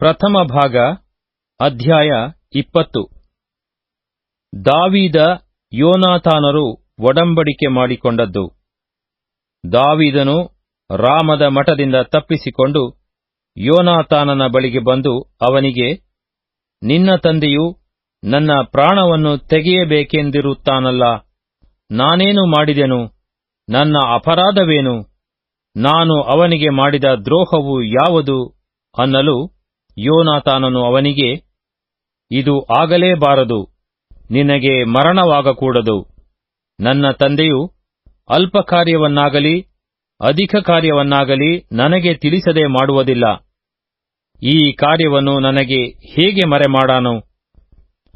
ಪ್ರಥಮ ಭಾಗ, ಅಧ್ಯಾಯ ಇಪ್ಪತ್ತು. ದಾವೀದ ಯೋನಾಥಾನರು ಒಡಂಬಡಿಕೆ ಮಾಡಿಕೊಂಡದ್ದು. ದಾವೀದನು ರಾಮದ ಮಠದಿಂದ ತಪ್ಪಿಸಿಕೊಂಡು ಯೋನಾಥಾನನ ಬಳಿಗೆ ಬಂದು ಅವನಿಗೆ, ನಿನ್ನ ತಂದೆಯು ನನ್ನ ಪ್ರಾಣವನ್ನು ತೆಗೆಯಬೇಕೆಂದಿರುತ್ತಾನಲ್ಲ, ನಾನೇನು ಮಾಡಿದೆನು? ನನ್ನ ಅಪರಾಧವೇನು? ನಾನು ಅವನಿಗೆ ಮಾಡಿದ ದ್ರೋಹವು ಯಾವುದು? ಅನ್ನಲು ಯೋನಾತಾನನು ಅವನಿಗೆ, ಇದು ಆಗಲೇಬಾರದು. ನಿನಗೆ ಮರಣವಾಗಕೂಡದು. ನನ್ನ ತಂದೆಯು ಅಲ್ಪ ಕಾರ್ಯವನ್ನಾಗಲಿ ಅಧಿಕ ಕಾರ್ಯವನ್ನಾಗಲಿ ನನಗೆ ತಿಳಿಸದೆ ಮಾಡುವುದಿಲ್ಲ. ಈ ಕಾರ್ಯವನ್ನು ನನಗೆ ಹೇಗೆ ಮರೆಮಾಡಾನು?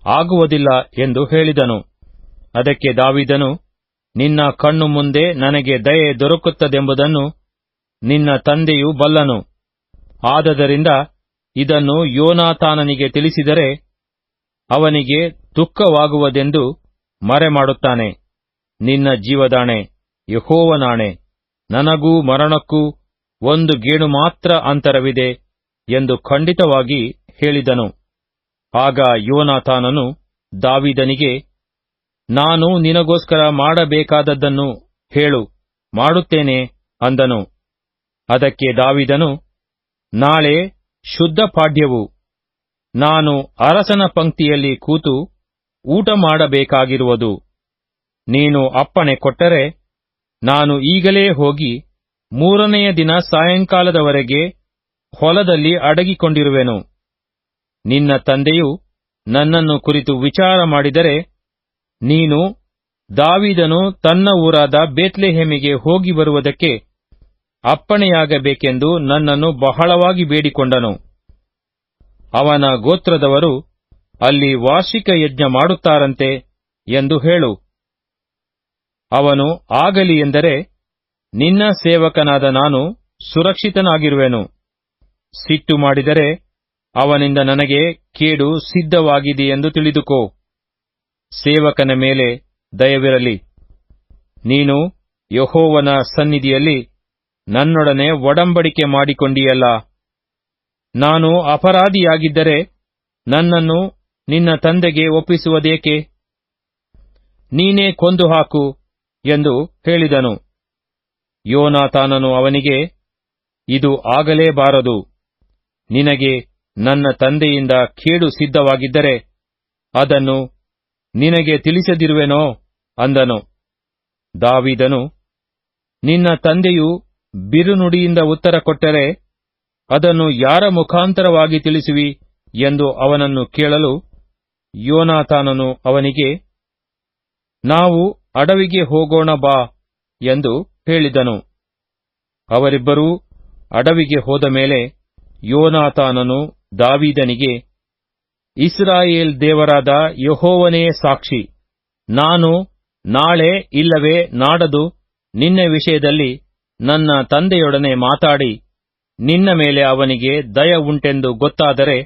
ಆಗುವುದಿಲ್ಲ ಎಂದು ಹೇಳಿದನು. ಅದಕ್ಕೆ ದಾವಿದನು, ನಿನ್ನ ಕಣ್ಣು ಮುಂದೆ ನನಗೆ ದಯೆ ದೊರಕುತ್ತದೆಂಬುದನ್ನು ನಿನ್ನ ತಂದೆಯು ಬಲ್ಲನು. ಆದದರಿಂದ ಇದನ್ನು ಯೋನಾತಾನನಿಗೆ ತಿಳಿಸಿದರೆ ಅವನಿಗೆ ದುಃಖವಾಗುವುದೆಂದು ಮರೆಮಾಡುತ್ತಾನೆ. ನಿನ್ನ ಜೀವದಾಣೆ, ಯಹೋವನಾಣೆ, ನನಗೂ ಮರಣಕ್ಕೂ ಒಂದು ಗೇಣು ಮಾತ್ರ ಅಂತರವಿದೆ ಎಂದು ಖಂಡಿತವಾಗಿ ಹೇಳಿದನು. ಆಗ ಯೋನಾತಾನನು ದಾವಿದನಿಗೆ, ನಾನು ನಿನಗೋಸ್ಕರ ಮಾಡಬೇಕಾದದ್ದನ್ನು ಹೇಳು, ಮಾಡುತ್ತೇನೆ ಅಂದನು. ಅದಕ್ಕೆ ದಾವಿದನು, ನಾಳೆ ಶುದ್ಧ ಪಾಡ್ಯವು. ನಾನು ಅರಸನ ಪಂಕ್ತಿಯಲ್ಲಿ ಕೂತು ಊಟ ಮಾಡಬೇಕಾಗಿರುವುದು. ನೀನು ಅಪ್ಪಣೆ ಕೊಟ್ಟರೆ ನಾನು ಈಗಲೇ ಹೋಗಿ ಮೂರನೆಯ ದಿನ ಸಾಯಂಕಾಲದವರೆಗೆ ಹೊಲದಲ್ಲಿ ಅಡಗಿಕೊಂಡಿರುವೆನು. ನಿನ್ನ ತಂದೆಯು ನನ್ನನ್ನು ಕುರಿತು ವಿಚಾರ ಮಾಡಿದರೆ ನೀನು ದಾವಿದನು ತನ್ನ ಊರಾದ ಬೇತ್ಲೆಹೆಮಿಗೆ ಹೋಗಿ ಬರುವುದಕ್ಕೆ ಅಪ್ಪಣೆಯಾಗಬೇಕೆಂದು ನನ್ನನ್ನು ಬಹಳವಾಗಿ ಬೇಡಿಕೊಂಡನು. ಅವನ ಗೋತ್ರದವರು, ಅಲ್ಲಿ ವಾರ್ಷಿಕ ಯಜ್ಞ ಮಾಡುತ್ತಾರಂತೆ ಎಂದು ಹೇಳು. ಅವನು ಆಗಲಿ ಎಂದರೆ, ನಿನ್ನ ಸೇವಕನಾದ ನಾನು ಸುರಕ್ಷಿತನಾಗಿರುವೆನು. ಸಿಟ್ಟು ಮಾಡಿದರೆ, ಅವನಿಂದ ನನಗೆ ಕೇಡು ಸಿದ್ಧವಾಗಿದೆಯೆಂದು ತಿಳಿದುಕೋ. ಸೇವಕನ ಮೇಲೆ ದಯವಿರಲಿ. ನೀನು ಯಹೋವನ ಸನ್ನಿಧಿಯಲ್ಲಿ ನನ್ನೊಡನೆ ಒಡಂಬಡಿಕೆ ಮಾಡಿಕೊಂಡಿಯಲ್ಲ. ನಾನು ಅಪರಾಧಿಯಾಗಿದ್ದರೆ ನನ್ನನ್ನು ನಿನ್ನ ತಂದೆಗೆ ಒಪ್ಪಿಸುವುದೇಕೆ? ನೀನೇ ಕೊಂದು ಹಾಕು ಎಂದು ಹೇಳಿದನು. ಯೋನಾತಾನನು ಅವನಿಗೆ, ಇದು ಆಗಲೇಬಾರದು. ನಿನಗೆ ನನ್ನ ತಂದೆಯಿಂದ ಕೇಡು ಸಿದ್ಧವಾಗಿದ್ದರೆ ಅದನ್ನು ನಿನಗೆ ತಿಳಿಸದಿರುವೆನೋ ಅಂದನು. ದಾವಿದನು, ನಿನ್ನ ತಂದೆಯು ಬಿರುನುಡಿಯಿಂದ ಉತ್ತರ ಕೊಟ್ಟರೆ, ಅದನ್ನು ಯಾರ ಮುಖಾಂತರವಾಗಿ ತಿಳಿಸುವಿ ಎಂದು ಅವನನ್ನು ಕೇಳಲು ಯೋನಾಥಾನನು ಅವನಿಗೆ, ನಾವು ಅಡವಿಗೆ ಹೋಗೋಣ ಬಾ ಎಂದು ಹೇಳಿದನು. ಅವರಿಬ್ಬರೂ ಅಡವಿಗೆ ಹೋದ ಮೇಲೆ ಯೋನಾಥಾನನು ದಾವಿದನಿಗೆ, ಇಸ್ರಾಯೇಲ್ ದೇವರಾದ ಯಹೋವನೇ ಸಾಕ್ಷಿ, ನಾನು ನಾಳೆ ಇಲ್ಲವೇ ನಾಡದು ನಿನ್ನ ವಿಷಯದಲ್ಲಿ ನನ್ನ ತಂದೆಯೊಡನೆ ಮಾತಾಡಿ, ನಿನ್ನ ಮೇಲೆ ಅವನಿಗೆ ದಯ ಉಂಟೆಂದು ಗೊತ್ತಾದರೆ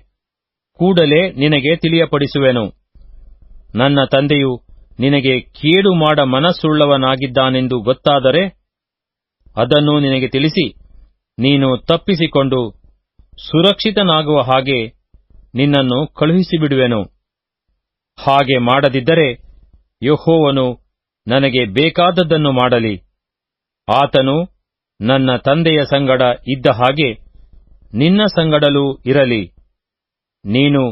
ಕೂಡಲೇ ನಿನಗೆ ತಿಳಿಯಪಡಿಸುವೆನು. ನನ್ನ ತಂದೆಯು ನಿನಗೆ ಕೇಡು ಮಾಡ ಮನಸ್ಸುಳ್ಳವನಾಗಿದ್ದಾನೆಂದು ಗೊತ್ತಾದರೆ ಅದನ್ನು ನಿನಗೆ ತಿಳಿಸಿ. ನೀನು ತಪ್ಪಿಸಿಕೊಂಡು ಸುರಕ್ಷಿತನಾಗುವ ಹಾಗೆ ನಿನ್ನನ್ನು ಕಳುಹಿಸಿಬಿಡುವೆನು. ಹಾಗೆ ಮಾಡದಿದ್ದರೆ ಯಹೋವನು ನನಗೆ ಬೇಕಾದದ್ದನ್ನು ಮಾಡಲಿ. ಆತನು ನನ್ನ ತಂದೆಯ ಸಂಗಡ ಇದ್ದ ಹಾಗೆ ನಿನ್ನ ಸಂಗಡಲೂ ಇರಲಿ. ನೀನು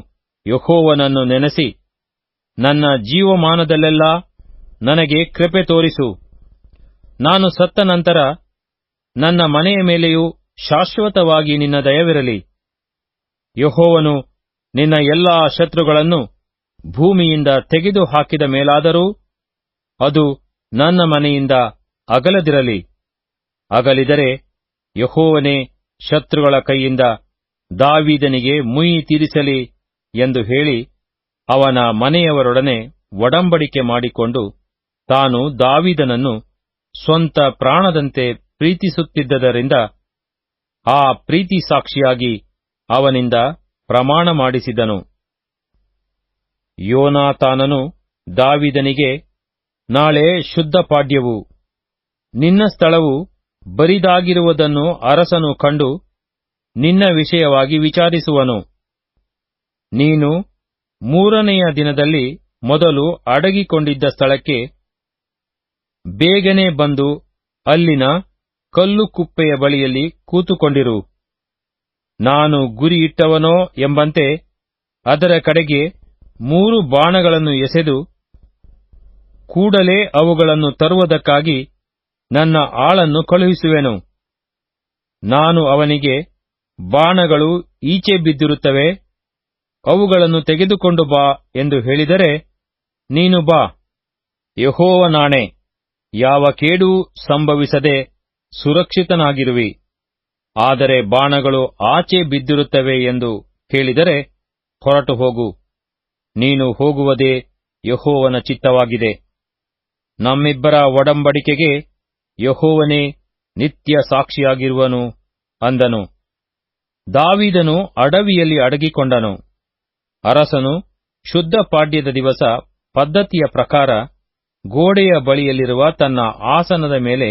ಯಹೋವನನ್ನು ನೆನೆಸಿ, ನನ್ನ ಜೀವಮಾನದಲ್ಲೆಲ್ಲ ನನಗೆ ಕೃಪೆ ತೋರಿಸು. ನಾನು ಸತ್ತ ನಂತರ ನನ್ನ ಮನೆಯ ಮೇಲೆಯೂ ಶಾಶ್ವತವಾಗಿ ನಿನ್ನ ದಯವಿರಲಿ. ಯಹೋವನು ನಿನ್ನ ಎಲ್ಲಾ ಶತ್ರುಗಳನ್ನು ಭೂಮಿಯಿಂದ ತೆಗೆದು ಹಾಕಿದ ಮೇಲಾದರೂ ಅದು ನನ್ನ ಮನೆಯಿಂದ ಅಗಲದಿರಲಿ. ಅಗಲಿದರೆ ಯಹೋವನೇ ಶತ್ರುಗಳ ಕೈಯಿಂದ ದಾವಿದನಿಗೆ ಮುಯಿ ತೀರಿಸಲಿ ಎಂದು ಹೇಳಿ ಅವನ ಮನೆಯವರೊಡನೆ ಒಡಂಬಡಿಕೆ ಮಾಡಿಕೊಂಡು ತಾನು ದಾವಿದನನ್ನು ಸ್ವಂತ ಪ್ರಾಣದಂತೆ ಪ್ರೀತಿಸುತ್ತಿದ್ದರಿಂದ ಆ ಪ್ರೀತಿ ಸಾಕ್ಷಿಯಾಗಿ ಅವನಿಂದ ಪ್ರಮಾಣ ಮಾಡಿಸಿದನು. ಯೋನಾತಾನನು ದಾವಿದನಿಗೆ, ನಾಳೆ ಶುದ್ಧ ಪಾಡ್ಯವು, ನಿನ್ನ ಸ್ಥಳವು ಬರಿದಾಗಿರುವುದನ್ನು ಅರಸನು ಕಂಡು ನಿನ್ನ ವಿಷಯವಾಗಿ ವಿಚಾರಿಸುವನು. ನೀನು ಮೂರನೆಯ ದಿನದಲ್ಲಿ ಮೊದಲು ಅಡಗಿಕೊಂಡಿದ್ದ ಸ್ಥಳಕ್ಕೆ ಬೇಗನೆ ಬಂದು ಅಲ್ಲಿನ ಕಲ್ಲು ಕುಪ್ಪೆಯ ಬಳಿಯಲ್ಲಿ ಕೂತುಕೊಂಡಿರು. ನಾನು ಗುರಿಯಿಟ್ಟವನೋ ಎಂಬಂತೆ ಅದರ ಕಡೆಗೆ ಮೂರು ಬಾಣಗಳನ್ನು ಎಸೆದು ಕೂಡಲೇ ಅವುಗಳನ್ನು ತರುವುದಕ್ಕಾಗಿ ನನ್ನ ಆಳನ್ನು ಕಳುಹಿಸುವೆನು. ನಾನು ಅವನಿಗೆ, ಬಾಣಗಳು ಈಚೆ ಬಿದ್ದಿರುತ್ತವೆ, ಅವುಗಳನ್ನು ತೆಗೆದುಕೊಂಡು ಬಾ ಎಂದು ಹೇಳಿದರೆ, ನೀನು ಬಾ ಯಹೋವನಾಣೆ ಯಾವ ಕೇಡೂ ಸಂಭವಿಸದೆ ಸುರಕ್ಷಿತನಾಗಿರುವಿ. ಆದರೆ ಬಾಣಗಳು ಆಚೆ ಬಿದ್ದಿರುತ್ತವೆ ಎಂದು ಹೇಳಿದರೆ ಹೊರಟು ಹೋಗು. ನೀನು ಹೋಗುವುದೇ ಯಹೋವನ ಚಿತ್ತವಾಗಿದೆ. ನಮ್ಮಿಬ್ಬರ ಒಡಂಬಡಿಕೆಗೆ ಯಹೋವನೇ ನಿತ್ಯ ಸಾಕ್ಷಿಯಾಗಿರುವನು ಅಂದನು. ದಾವಿದನು ಅಡವಿಯಲ್ಲಿ ಅಡಗಿಕೊಂಡನು. ಅರಸನು ಶುದ್ಧ ಪಾಡ್ಯದ ದಿವಸ ಪದ್ಧತಿಯ ಪ್ರಕಾರ ಗೋಡೆಯ ಬಳಿಯಲ್ಲಿರುವ ತನ್ನ ಆಸನದ ಮೇಲೆ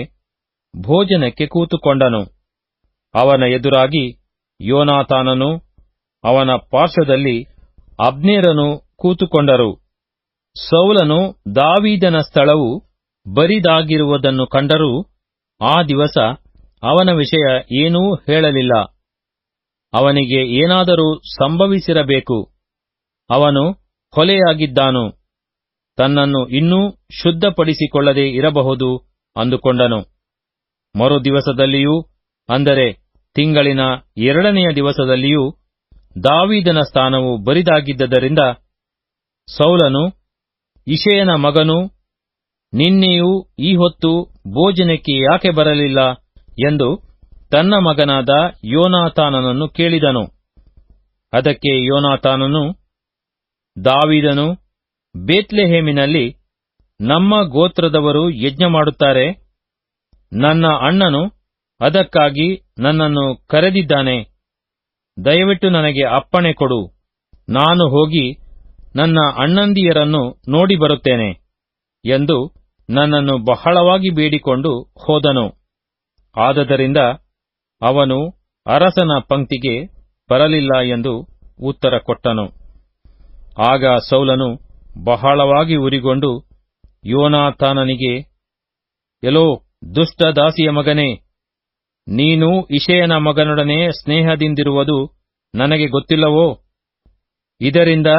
ಭೋಜನಕ್ಕೆ ಕೂತುಕೊಂಡನು. ಅವನ ಎದುರಾಗಿ ಯೋನಾಥಾನನು ಅವನ ಪಾರ್ಶ್ವದಲ್ಲಿ ಅಬ್ನೇರನು ಕೂತುಕೊಂಡರು. ಸೌಲನು ದಾವೀದನ ಸ್ಥಳವು ಬರಿದಾಗಿರುವುದನ್ನು ಕಂಡರೂ ಆ ದಿವಸ ಅವನ ವಿಷಯ ಏನೂ ಹೇಳಲಿಲ್ಲ. ಅವನಿಗೆ ಏನಾದರೂ ಸಂಭವಿಸಿರಬೇಕು. ಅವನು ಕೊಲೆಯಾಗಿದ್ದಾನು. ತನ್ನನ್ನು ಇನ್ನೂ ಶುದ್ಧಪಡಿಸಿಕೊಳ್ಳದೆ ಇರಬಹುದು ಅಂದುಕೊಂಡನು. ಮರು ದಿವಸದಲ್ಲಿಯೂ, ಅಂದರೆ ತಿಂಗಳಿನ ಎರಡನೆಯ ದಿವಸದಲ್ಲಿಯೂ ದಾವೀದನ ಸ್ಥಾನವು ಬರಿದಾಗಿದ್ದರಿಂದ ಸೌಲನು ಇಷಯನ ಮಗನು ನಿನ್ನೆಯೂ ಈ ಹೊತ್ತು ಭೋಜನಕ್ಕೆ ಯಾಕೆ ಬರಲಿಲ್ಲ ಎಂದು ತನ್ನ ಮಗನಾದ ಯೋನಾತಾನನನ್ನು ಕೇಳಿದನು. ಅದಕ್ಕೆ ಯೋನಾತಾನನು, ದಾವಿದನು ಬೇತ್ಲೆಹೇಮಿನಲ್ಲಿ ನಮ್ಮ ಗೋತ್ರದವರು ಯಜ್ಞ ಮಾಡುತ್ತಾರೆ. ನನ್ನ ಅಣ್ಣನು ಅದಕ್ಕಾಗಿ ನನ್ನನ್ನು ಕರೆದಿದ್ದಾನೆ. ದಯವಿಟ್ಟು ನನಗೆ ಅಪ್ಪಣೆ ಕೊಡು. ನಾನು ಹೋಗಿ ನನ್ನ ಅಣ್ಣಂದಿಯರನ್ನು ನೋಡಿ ಬರುತ್ತೇನೆ ಎಂದು ನನ್ನನ್ನು ಬಹಳವಾಗಿ ಬೇಡಿಕೊಂಡು ಹೋದನು. ಆದದರಿಂದ ಅವನು ಅರಸನ ಪಂಕ್ತಿಗೆ ಬರಲಿಲ್ಲ ಎಂದು ಉತ್ತರ ಕೊಟ್ಟನು. ಆಗ ಸೌಲನು ಬಹಳವಾಗಿ ಉರಿಗೊಂಡು ಯೋನಾಥಾನನಿಗೆ ಎಲೋ ದುಷ್ಟ ದಾಸಿಯ ಮಗನೇ, ನೀನು ಇಷಯನ ಮಗನೊಡನೆ ಸ್ನೇಹದಿಂದಿರುವುದು ನನಗೆ ಗೊತ್ತಿಲ್ಲವೋ? ಇದರಿಂದ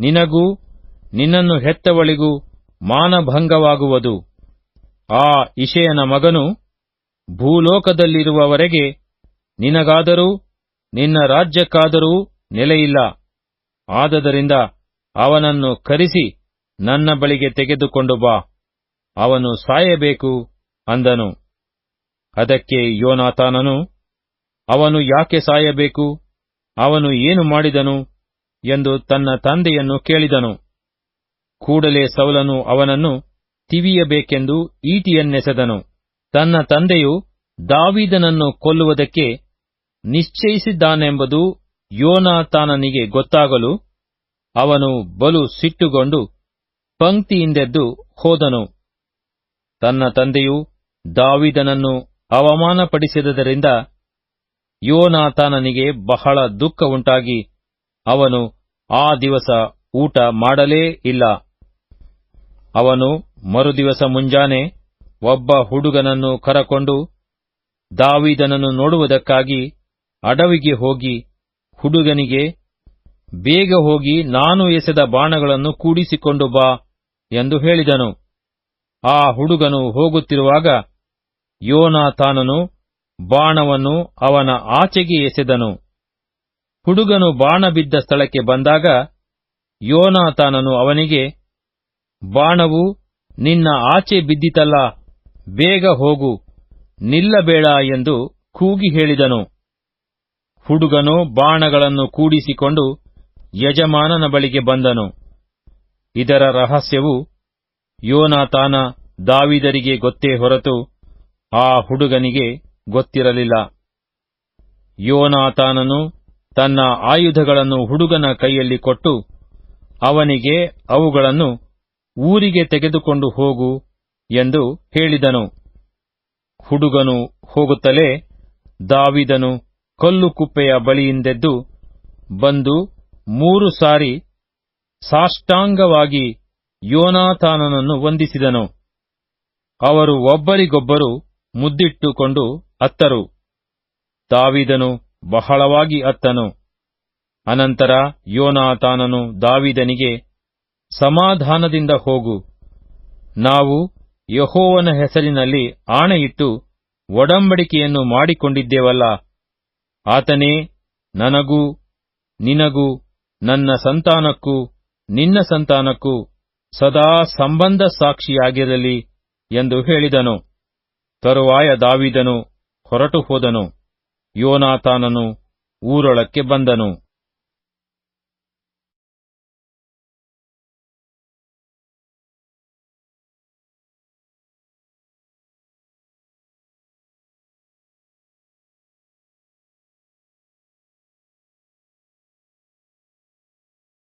ನಿನಗೂ ನಿನ್ನನ್ನು ಹೆತ್ತವಳಿಗೂ ಮಾನಭಂಗವಾಗುವುದು. ಆ ಇಶೆಯನ ಮಗನು ಭೂಲೋಕದಲ್ಲಿರುವವರೆಗೆ ನಿನಗಾದರೂ, ನಿನ್ನ ರಾಜ್ಯಕ್ಕಾದರೂ ನೆಲೆಯಿಲ್ಲ. ಆದದರಿಂದ ಅವನನ್ನು ಕರೆಸಿ ನನ್ನ ಬಳಿಗೆ ತೆಗೆದುಕೊಂಡು ಬಾ. ಅವನು ಸಾಯಬೇಕು ಅಂದನು. ಅದಕ್ಕೆ ಯೋನಾತಾನನು, ಅವನು ಯಾಕೆ ಸಾಯಬೇಕು, ಅವನು ಏನು ಮಾಡಿದನು ಎಂದು ತನ್ನ ತಂದೆಯನ್ನು ಕೇಳಿದನು. ಕೂಡಲೇ ಸೌಲನು ಅವನನ್ನು ತಿವಿಯಬೇಕೆಂದು ಈಟಿಯನ್ನೆಸೆದನು. ತನ್ನ ತಂದೆಯು ದಾವಿದನನ್ನು ಕೊಲ್ಲುವುದಕ್ಕೆ ನಿಶ್ಚಯಿಸಿದ್ದಾನೆಂಬುದು ಯೋನಾತಾನನಿಗೆ ಗೊತ್ತಾಗಲು ಅವನು ಬಲು ಸಿಟ್ಟುಗೊಂಡು ಪಂಕ್ತಿಯಿಂದೆದ್ದು ಹೋದನು. ತನ್ನ ತಂದೆಯು ದಾವಿದನನ್ನು ಅವಮಾನಪಡಿಸಿದ್ದರಿಂದ ಯೋನಾತಾನನಿಗೆ ಬಹಳ ದುಃಖ ಉಂಟಾಗಿ ಅವನು ಆ ದಿವಸ ಊಟ ಮಾಡಲೇ ಇಲ್ಲ. ಅವನು ಮರುದಿವಸ ಮುಂಜಾನೆ ಒಬ್ಬ ಹುಡುಗನನ್ನು ಕರಕೊಂಡು ದಾವಿದನನ್ನು ನೋಡುವುದಕ್ಕಾಗಿ ಅಡವಿಗೆ ಹೋಗಿ ಹುಡುಗನಿಗೆ, ಬೇಗ ಹೋಗಿ ನಾನು ಎಸೆದ ಬಾಣಗಳನ್ನು ಕೂಡಿಸಿಕೊಂಡು ಬಾ ಎಂದು ಹೇಳಿದನು. ಆ ಹುಡುಗನು ಹೋಗುತ್ತಿರುವಾಗ ಯೋನಾಥಾನನು ಬಾಣವನ್ನು ಅವನ ಆಚೆಗೆ ಎಸೆದನು. ಹುಡುಗನು ಬಾಣ ಬಿದ್ದ ಸ್ಥಳಕ್ಕೆ ಬಂದಾಗ ಯೋನಾಥಾನನು ಅವನಿಗೆ ಬಾಣವು ನಿನ್ನ ಆಚೆ ಬಿದ್ದಿತಲ್ಲ, ಬೇಗ ಹೋಗು, ನಿಲ್ಲಬೇಡ ಎಂದು ಕೂಗಿ ಹೇಳಿದನು. ಹುಡುಗನು ಬಾಣಗಳನ್ನು ಕೂಡಿಸಿಕೊಂಡು ಯಜಮಾನನ ಬಳಿಗೆ ಬಂದನು. ಇದರ ರಹಸ್ಯವು ಯೋನಾತಾನ ದಾವಿದರಿಗೆ ಗೊತ್ತೇ ಹೊರತು ಆ ಹುಡುಗನಿಗೆ ಗೊತ್ತಿರಲಿಲ್ಲ. ಯೋನಾತಾನನು ತನ್ನ ಆಯುಧಗಳನ್ನು ಹುಡುಗನ ಕೈಯಲ್ಲಿ ಕೊಟ್ಟು ಅವನಿಗೆ ಅವುಗಳನ್ನು ಊರಿಗೆ ತೆಗೆದುಕೊಂಡು ಹೋಗು ಎಂದು ಹೇಳಿದನು. ಹುಡುಗನು ಹೋಗುತ್ತಲೇ ದಾವಿದನು ಕಲ್ಲು ಕುಪ್ಪೆಯ ಬಳಿಯಿಂದೆದ್ದು ಬಂದು ಮೂರು ಸಾರಿ ಸಾಷ್ಟಾಂಗವಾಗಿ ಯೋನಾಥಾನನನ್ನು ವಂದಿಸಿದನು. ಅವರು ಒಬ್ಬರಿಗೊಬ್ಬರು ಮುದ್ದಿಟ್ಟುಕೊಂಡು ಅತ್ತರು. ದಾವಿದನು ಬಹಳವಾಗಿ ಅತ್ತನು. ಅನಂತರ ಯೋನಾಥಾನನು ದಾವಿದನಿಗೆ ಸಮಾಧಾನದಿಂದ ಹೋಗು. ನಾವು ಯಹೋವನ ಹೆಸರಿನಲ್ಲಿ ಆಣೆಯಿಟ್ಟು ಒಡಂಬಡಿಕೆಯನ್ನು ಮಾಡಿಕೊಂಡಿದ್ದೇವಲ್ಲ. ಆತನೇ ನನಗೂ, ನಿನಗೂ, ನನ್ನ ಸಂತಾನಕ್ಕೂ, ನಿನ್ನ ಸಂತಾನಕ್ಕೂ ಸದಾ ಸಂಬಂಧ ಸಾಕ್ಷಿಯಾಗಿರಲಿ ಎಂದು ಹೇಳಿದನು. ತರುವಾಯ ದಾವಿದನು ಹೊರಟು ಹೋದನು ಯೋನಾತಾನನು ಊರೊಳಕ್ಕೆ ಬಂದನು.